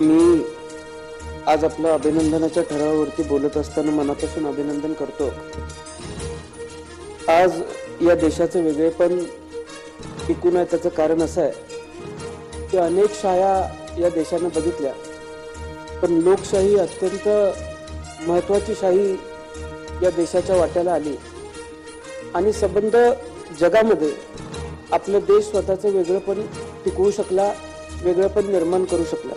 मी आज आपलं अभिनंदनाच्या ठरावावरती बोलत असताना मनापासून अभिनंदन करतो. आज या देशाचं वेगळेपण टिकून आहे त्याचं कारण असं आहे की अनेक शाळा या देशानं बघितल्या. पण लोकशाही अत्यंत महत्वाची शाही या देशाच्या वाट्याला आली. आणि संबंध जगामध्ये आपला देश स्वतःचं वेगळंपण टिकवू शकला वेगळंपण निर्माण करू शकला.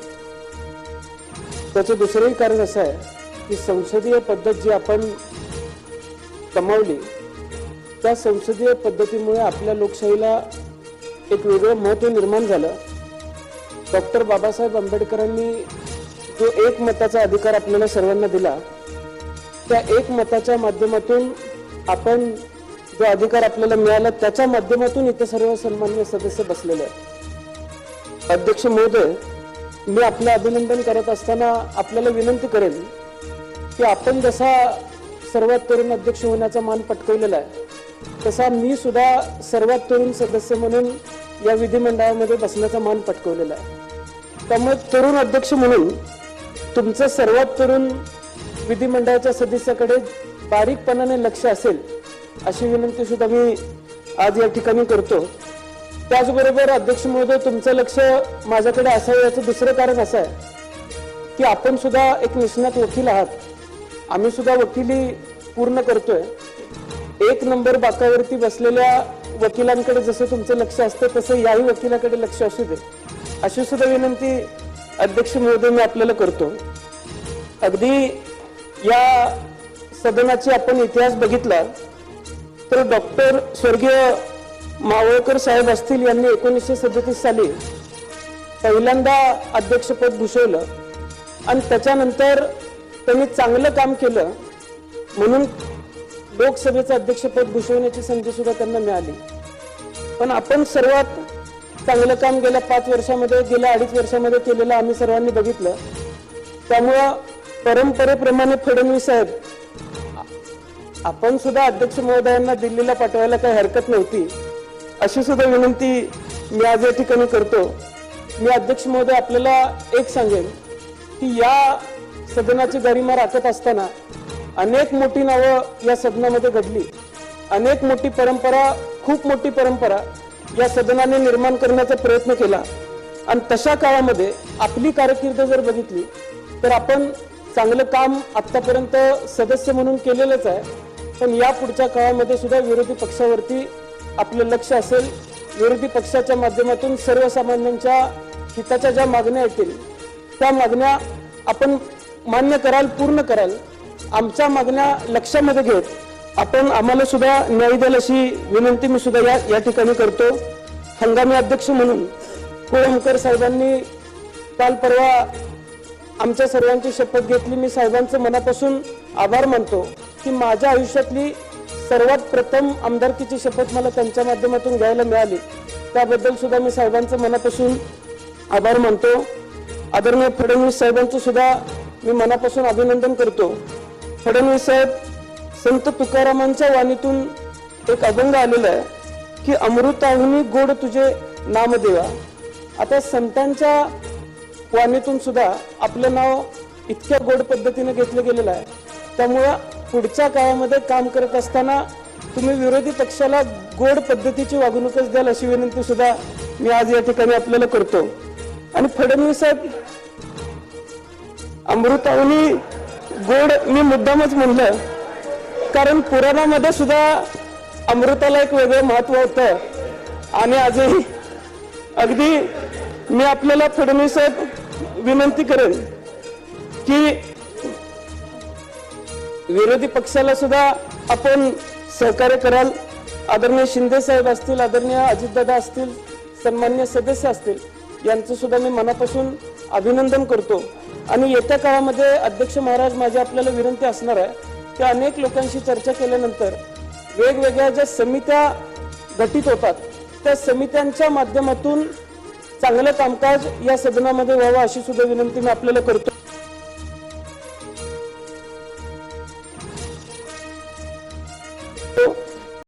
त्याचं दुसरंही कारण असं आहे की संसदीय पद्धत जी आपण कमावली त्या संसदीय पद्धतीमुळे आपल्या लोकशाहीला एक वेगळं महत्त्व निर्माण झालं. डॉक्टर बाबासाहेब आंबेडकरांनी जो एक मताचा अधिकार आपल्याला सर्वांना दिला त्या एक मताच्या माध्यमातून आपण जो अधिकार आपल्याला मिळाला त्याच्या माध्यमातून इथे सर्व सन्मान्य सदस्य बसलेले आहेत. अध्यक्ष महोदय मी आपलं अभिनंदन करत असताना आपल्याला विनंती करेन की आपण जसा सर्वात तरुण अध्यक्ष होण्याचा मान पटकवलेला आहे तसा मी सुद्धा सर्वात तरुण सदस्य म्हणून या विधिमंडळामध्ये बसण्याचा मान पटकवलेला आहे. त्यामुळे तरुण अध्यक्ष म्हणून तुमचं सर्वात तरुण विधिमंडळाच्या सदस्याकडे बारीकपणाने लक्ष असेल अशी विनंती सुद्धा मी आज या ठिकाणी करतो. त्याचबरोबर अध्यक्ष महोदय तुमचं लक्ष माझ्याकडे असावं याचं दुसरं कारण असं आहे की आपण सुद्धा एक निष्णात वकील आहात. आम्ही सुद्धा वकिली पूर्ण करतोय. एक नंबर बाकावरती बसलेल्या वकिलांकडे जसं तुमचं लक्ष असतं तसं याही वकिलाकडे लक्ष असू दे. अशी सुद्धा विनंती अध्यक्ष महोदय मी आपल्याला करतो. अगदी या सदनाची आपण इतिहास बघितला तर डॉक्टर स्वर्गीय मावळकर साहेब असतील यांनी एकोणीसशे सदतीस साली पहिल्यांदा अध्यक्षपद भूषवलं आणि त्याच्यानंतर त्यांनी चांगलं काम केलं म्हणून लोकसभेचं अध्यक्षपद भूषवण्याची संधी सुद्धा त्यांना मिळाली. पण आपण सर्वात चांगलं काम गेल्या पाच वर्षामध्ये गेल्या अडीच वर्षामध्ये केलेलं आम्ही सर्वांनी बघितलं. त्यामुळं परंपरेप्रमाणे फडणवीस साहेब आपण सुद्धा अध्यक्ष महोदयांना दिल्लीला पाठवायला काही हरकत नव्हती. अशी सुद्धा विनंती मी आज या ठिकाणी करतो. मी अध्यक्ष महोदय आपल्याला एक सांगेन की या सदनाची गरिमा राखत असताना अनेक मोठी नावं या सदनामध्ये घडली. अनेक मोठी परंपरा खूप मोठी परंपरा या सदनाने निर्माण करण्याचा प्रयत्न केला. आणि तशा काळामध्ये आपली कारकीर्द जर बघितली तर आपण चांगलं काम आत्तापर्यंत सदस्य म्हणून केलेलंच आहे. पण या पुढच्या काळामध्ये सुद्धा विरोधी पक्षावरती आपलं लक्ष असेल. विरोधी पक्षाच्या माध्यमातून सर्वसामान्यांच्या हिताच्या ज्या मागण्या येतील त्या मागण्या आपण मान्य कराल पूर्ण कराल. आमच्या मागण्या लक्षामध्ये घेत आपण आम्हाला सुद्धा न्याय द्याल अशी विनंती मी सुद्धा या या ठिकाणी करतो. हंगामी अध्यक्ष म्हणून कोळंबकर साहेबांनी काल परवा आमच्या सर्वांची शपथ घेतली. मी साहेबांचं मनापासून आभार मानतो की माझ्या आयुष्यातली सर्वात प्रथम आमदारकीची शपथ मला त्यांच्या माध्यमातून घ्यायला मिळाली. त्याबद्दल सुद्धा मी साहेबांचं मनापासून आभार मानतो. आदरणीय फडणवीस साहेबांचं सुद्धा मी मनापासून अभिनंदन करतो. फडणवीस साहेब संत तुकारामांच्या वाणीतून एक अभंग आलेला आहे की अमृताहुनी गोड तुझे नाम देवा. आता संतांच्या वाणीतून सुद्धा आपलं नाव इतक्या गोड पद्धतीने घेतलं गेलेलं आहे. त्यामुळं पुढच्या काळामध्ये काम करत असताना तुम्ही विरोधी पक्षाला गोड पद्धतीची वागणूकच द्याल अशी विनंती सुद्धा मी आज या ठिकाणी आपल्याला करतो. आणि फडणवीस साहेब अमृतावनी गोड मी मुद्दामच म्हणलं कारण पुराणामध्ये सुद्धा अमृताला एक वेगळं महत्त्व होतं. आणि आजही अगदी मी आपल्याला फडणवीस साहेब विनंती करेन की विरोधी पक्षाला सुद्धा आपण सहकार्य कराल. आदरणीय शिंदे साहेब असतील आदरणीय अजितदादा असतील सन्मान्य सदस्य असतील यांचं सुद्धा मी मनापासून अभिनंदन करतो. आणि येत्या काळामध्ये अध्यक्ष महाराज माझी आपल्याला विनंती असणार आहे की अनेक लोकांशी चर्चा केल्यानंतर वेगवेगळ्या ज्या समित्या घटित होतात त्या समित्यांच्या माध्यमातून चांगलं कामकाज या सदनामध्ये व्हावं अशी सुद्धा विनंती मी आपल्याला करतो.